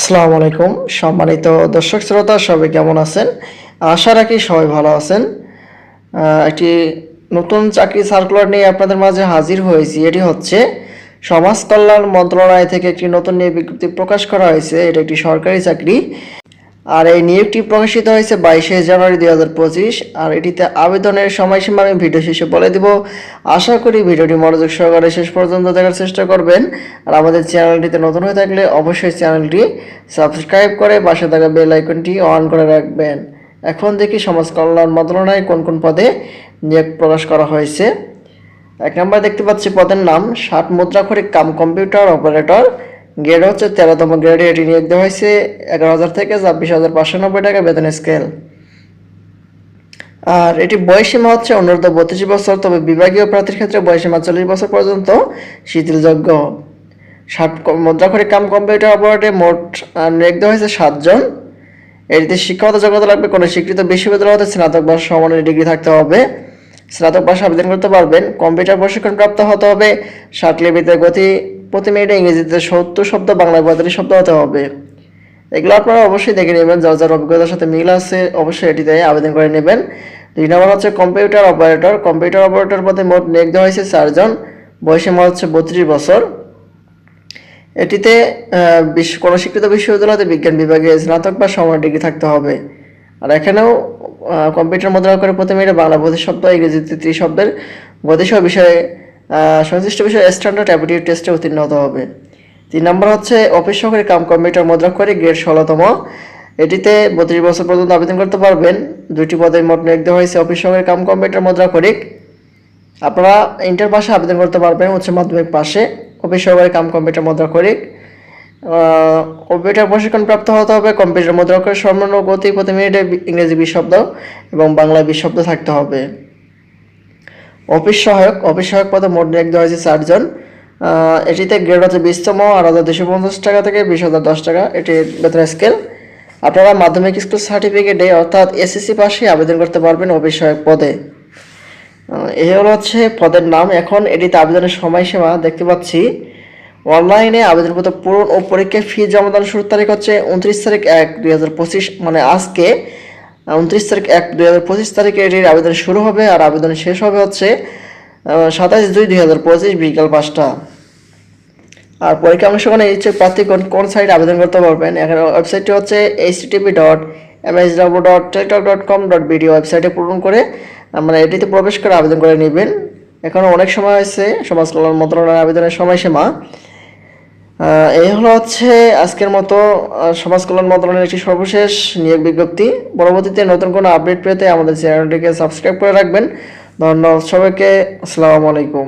আসসালামু আলাইকুম। সম্মানিত দর্শক শ্রোতা, সবাই কেমন আছেন? আশা রাখি সবাই ভালো আছেন। একটি নতুন চাকরি সার্কুলার নিয়ে আপনাদের মাঝে হাজির হয়েছি। এটি হচ্ছে সমাজ কল্যাণ মন্ত্রণালয় থেকে একটি নতুন নিয়ে বিজ্ঞপ্তি প্রকাশ করা হয়েছে। এটা একটি সরকারি চাকরি। আর এই নিয়োগটি প্রকাশিত হয়েছে বাইশে জানুয়ারি দুই হাজার পঁচিশ। আর এটিতে আবেদনের সময়সীমা আমি ভিডিও শেষে বলে দিব। আশা করি ভিডিওটি মনোযোগ সহকারে শেষ পর্যন্ত দেখার চেষ্টা করবেন। আর আমাদের চ্যানেলটিতে নতুন হয়ে থাকলে অবশ্যই চ্যানেলটি সাবস্ক্রাইব করে পাশে থাকা বেল আইকনটি অন করে রাখবেন। এখন দেখি সমাজ কল্যাণ মন্ত্রণালয়ে কোন কোন পদে নিয়োগ প্রকাশ করা হয়েছে। এক নম্বর দেখতে পাচ্ছি পদের নাম ষাট মুদ্রাক্ষরিক কাম কম্পিউটার অপারেটর। গ্রেড হচ্ছে তেরোতম গ্রেডে এটি নিয়োগ দেওয়া হয়েছে, এগারো হাজার থেকে ছাব্বিশ হাজার পাঁচশো নব্বই টাকা বেতন স্কেল। আর এটি বয়সীমা হচ্ছে অনূর্ধ্ব বত্রিশ বছর, তবে বিভাগীয় প্রার্থীর ক্ষেত্রে বয়সীমা চল্লিশ বছর পর্যন্ত শিথিলযোগ্য। ষাট মুদ্রাক্ষরিক কাম কম্পিউটার অপারেটে মোট নিয়োগ দেওয়া হয়েছে সাতজন এটিতে শিক্ষাগত যোগ্যতা লাগবে, কোনো স্বীকৃত বিশ্ববিদ্যালয় হতে স্নাতক বা সমানের ডিগ্রি থাকতে হবে। স্নাতক পাশে আবেদন করতে পারবেন, কম্পিউটার প্রশিক্ষণ প্রাপ্ত হতে হবে, ষাট লিপিতে গতি প্রতি মিনিটে ইংরেজিতে সত্তর শব্দ, বাংলায় পঁয়তাল্লিশ শব্দ হতে হবে। এগুলো আপনারা অবশ্যই দেখে নেবেন, যার যার অভিজ্ঞতার সাথে মিল আছে অবশ্যই এটিতে আবেদন করে নেবেন। দুই নম্বর হচ্ছে কম্পিউটার অপারেটর কম্পিউটার অপারেটর পদে মোট নিয়োগ দেওয়া হয়েছে চারজন বয়সে বয়সীমা হচ্ছে বত্রিশ বছর। এটিতে বিশ্ব কোনো স্বীকৃত বিশ্ববিদ্যালয়তে বিজ্ঞান বিভাগে স্নাতক বা সমান ডিগ্রি থাকতে হবে। আর এখানেও কম্পিউটার মুদ্রা করে প্রথমে এটা বাংলা প্রতি শব্দ ইংরেজিতে ত্রিশ শব্দের গতিসহ বিষয়ে সংশ্লিষ্ট বিষয়ে স্ট্যান্ডার্ড অ্যাপিটিউড টেস্টে উত্তীর্ণ হতে হবে। তিন নম্বর হচ্ছে অফিস সহকারী কাম কম্পিউটার মুদ্রা করে গ্রেড ষোলোতম। এটিতে বত্রিশ বছর পর্যন্ত আবেদন করতে পারবেন। দুইটি পদে মোট নিয়োগ দেওয়া হয়েছে অফিস সহকারী কাম কম্পিউটার মুদ্রা করিক আপনারা ইন্টার পাশে আবেদন করতে পারবেন উচ্চ মাধ্যমিক পাশে অফিস সহকারী কাম কম্পিউটার মুদ্রা করিক আহ, কম্পিউটার প্রশিক্ষণ প্রাপ্ত হতে হবে কম্পিউটার মুদ্রা করে সর্বনিম্ন গতি প্রতি মিনিটে ইংরেজি বিশ শব্দ এবং বাংলায় বিশ শব্দ থাকতে হবে। অফিস সহায়ক অফিস সহায়ক পদে মোট নিয়োগ দেওয়া হয়েছে চারজন এটিতে গ্রেড হচ্ছে বিশতম আর হাজার দুশো পঞ্চাশ টাকা থেকে বিশ হাজার দশ টাকা। এটি বেতন স্কেল। আপনারা মাধ্যমিক স্কুল সার্টিফিকেটে অর্থাৎ এসএসসি পাশে আবেদন করতে পারবেন অফিস সহায়ক পদে। এ হলো হচ্ছে পদের নাম। এখন এটিতে আবেদনের সময়সীমা দেখতে পাচ্ছি। অনলাইনে আবেদনপত্র পূরণ ও পরীক্ষায় ফি জমাদান শুরুর তারিখ হচ্ছে উনত্রিশ তারিখ এক দুই মানে আজকে উনত্রিশ তারিখ এক দুই হাজার পঁচিশ তারিখে এটির আবেদন শুরু হবে আর আবেদন শেষ হবে হচ্ছে সাতাশ দুই দুই হাজার পঁচিশ বিকাল পাঁচটা। আর পরীক্ষা অংশগ্রহণে ইচ্ছুক প্রার্থী কোন কোন সাইটে আবেদন করতে পারবেন? এখানে ওয়েবসাইটটি হচ্ছে H TP dot M S W dot teletalk dot com dot BD ওয়েবসাইটে পূরণ করে মানে এটিতে প্রবেশ করে আবেদন করে নেবেন। এখনও অনেক সময় আছে সমাজ কল্যাণ মন্ত্রণালয়ের আবেদনের সময়সীমা। এই হলো হচ্ছে আজকের মতো সমাজ কল্যাণ মন্ত্রণালয়ের একটি সর্বশেষ নিয়োগ বিজ্ঞপ্তি। পরবর্তীতে নতুন কোনো আপডেট পেতে আমাদের চ্যানেলটিকে সাবস্ক্রাইব করে রাখবেন। ধন্যবাদ সবাইকে। আসসালামু আলাইকুম।